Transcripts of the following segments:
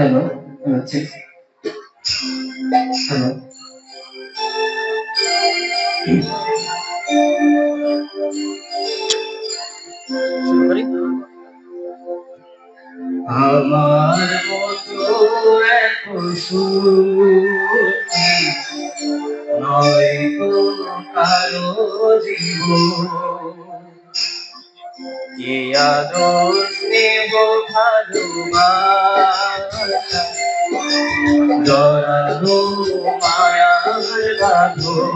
Hello হচ্ছে। Hello. আমার মতো এত নয় তো কারও জীবন। কে আদর্শ নেব ভালোবাসা? জড়ানো মায়ার বাঁধন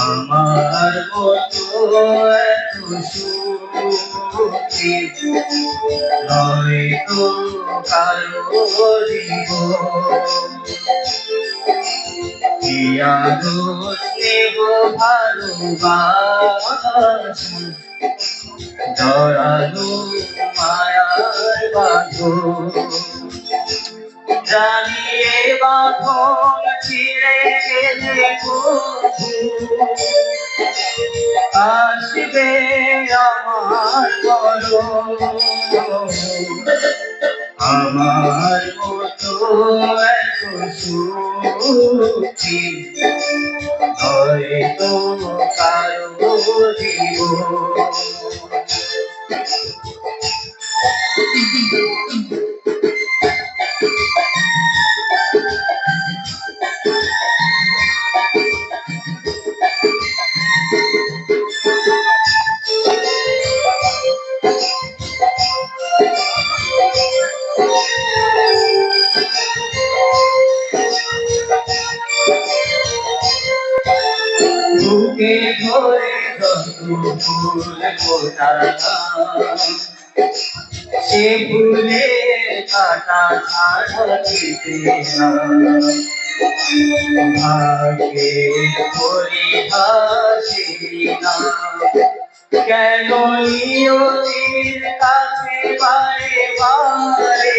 আমার মতো সুখী নয় তো কারও দোষ নেব ভালোবাসা। জড়ানো মায়ার বাঁধন। জানিয়ে বাঁধন ছিঁড়ে গেলে আসবে আমার বড় আমার মতো সুখী হয়তো কারও জীবন। বুকে ফোটালাম সে ফুলে কাটা ছাড়িতে ভাগে পরিহাসি না? কেন কাছে বারে বারে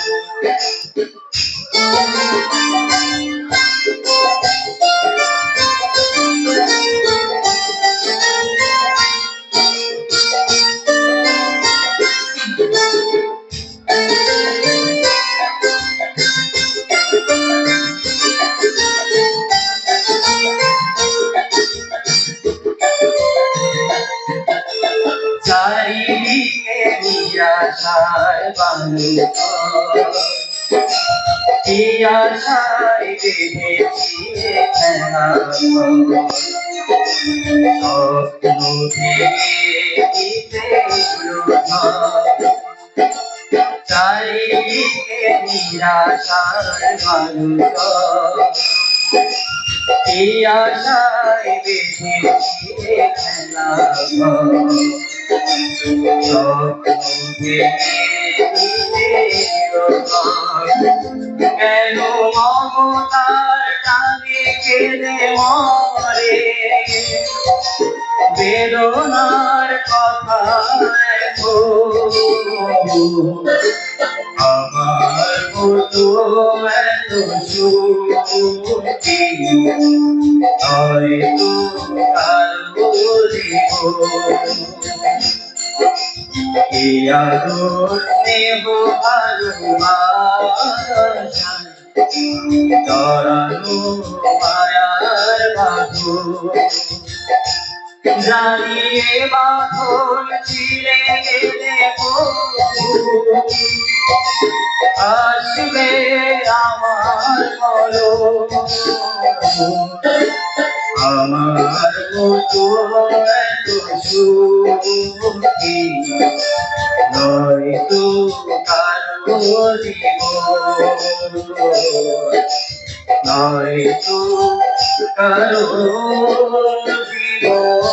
Yeah. নিরাশার বালুক কি আশায় বেঁধেছি খেলা চারিদিকে আশায় কেন মমতার টানে কেঁদে মরে বেদনার কথা আমার মতো এত সুখী হয়তো কারও জীবন ইয়া দোষ নেব ভালোবাসা তরানো মায়ার বাঁধন। জানিয়ে বাঁধন ছিলে গেলে আমার মতো এত সুখী নয় তো কারও জীবন নয় তো কারও জীবন